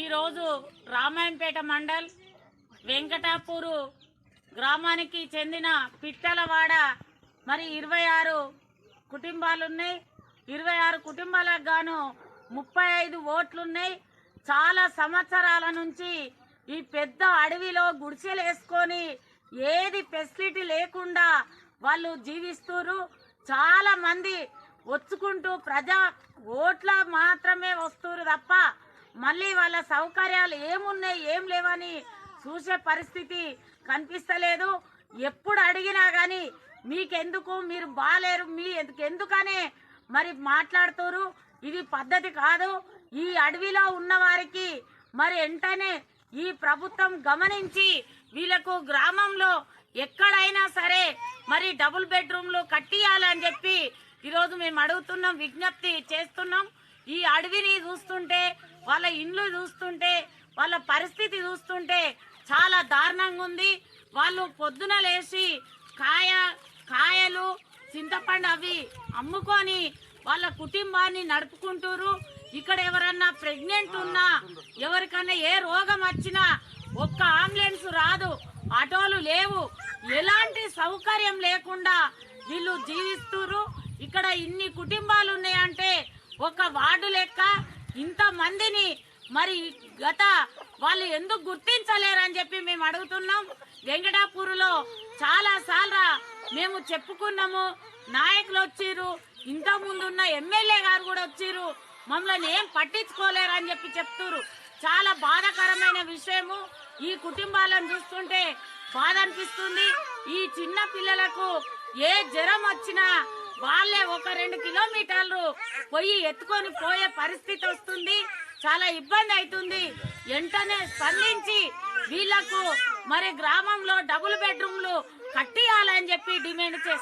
ఈరోజు రామాయంపేట మండల్ వెంకటాపూరు గ్రామానికి చెందిన పిట్టలవాడ మరి ఇరవై ఆరు కుటుంబాలున్నాయి. ఇరవై ఆరు కుటుంబాలకు గాను ముప్పై ఐదు ఓట్లున్నాయి. చాలా సంవత్సరాల నుంచి ఈ పెద్ద అడవిలో గుడిసెలు వేసుకొని ఏది ఫెసిలిటీ లేకుండా వాళ్ళు జీవిస్తున్నారు చాలా మంది వచ్చుకుంటూ ప్రజా ఓట్ల మాత్రమే వస్తున్నారు తప్ప మళ్ళీ వాళ్ళ సౌకర్యాలు ఏమున్నాయి ఏం లేవని చూసే పరిస్థితి కనిపిస్తలేదు. ఎప్పుడు అడిగినా కానీ మీకెందుకు మీరు బాలేరు మీ ఎందుకు- ఎందుకనే మరి మాట్లాడుతురు. ఇది పద్ధతి కాదు. ఈ అడవిలో ఉన్న వారికి మరి వెంటనే ఈ ప్రభుత్వం గమనించి వీళ్ళకు గ్రామంలో ఎక్కడైనా సరే మరి డబుల్ బెడ్రూమ్లు కట్టియాలని చెప్పి ఈరోజు మేము అడుగుతున్నాం విజ్ఞప్తి చేస్తున్నాం. ఈ అడవిని చూస్తుంటే వాళ్ళ ఇండ్లు చూస్తుంటే వాళ్ళ పరిస్థితి చూస్తుంటే చాలా దారుణంగా ఉంది. వాళ్ళు పొద్దున లేచి కాయ కాయలు చింతపండు అవి అమ్ముకొని వాళ్ళ కుటుంబాన్ని నడుపుకుంటారు. ఇక్కడ ఎవరన్నా ప్రెగ్నెంట్ ఉన్నా ఎవరికన్నా ఏ రోగం వచ్చినా ఒక్క అంబులెన్స్ రాదు ఆటోలు లేవు. ఎలాంటి సౌకర్యం లేకుండా వీళ్ళు జీవిస్తున్నారు ఇక్కడ ఇన్ని కుటుంబాలు ఉన్నాయంటే ఒక వార్డు లెక్క ఇంత మందిని మరి గత వాళ్ళు ఎందుకు గుర్తించలేరని చెప్పి మేము అడుగుతున్నాం. వెంకటాపూర్లో చాలా సార్లు మేము చెప్పుకున్నాము. నాయకులు వచ్చిర్రు ఇంత ముందు ఉన్న ఎమ్మెల్యే గారు కూడా వచ్చిర్రు. మమ్మల్ని ఏం పట్టించుకోలేరు అని చెప్పి చెప్తురు చాలా బాధాకరమైన విషయము. ఈ కుటుంబాలను చూస్తుంటే బాధ అనిపిస్తుంది. ఈ చిన్న పిల్లలకు ఏ జ్వరం వచ్చినా వాళ్ళే ఒక రెండు కిలోమీటర్లు పోయి ఎత్తుకొని పోయే పరిస్థితి వస్తుంది. చాలా ఇబ్బంది అవుతుంది. వెంటనే స్పందించి వీళ్ళకు మరి గ్రామంలో డబుల్ బెడ్రూమ్లు కట్టియాలని చెప్పి డిమాండ్ చేస్తారు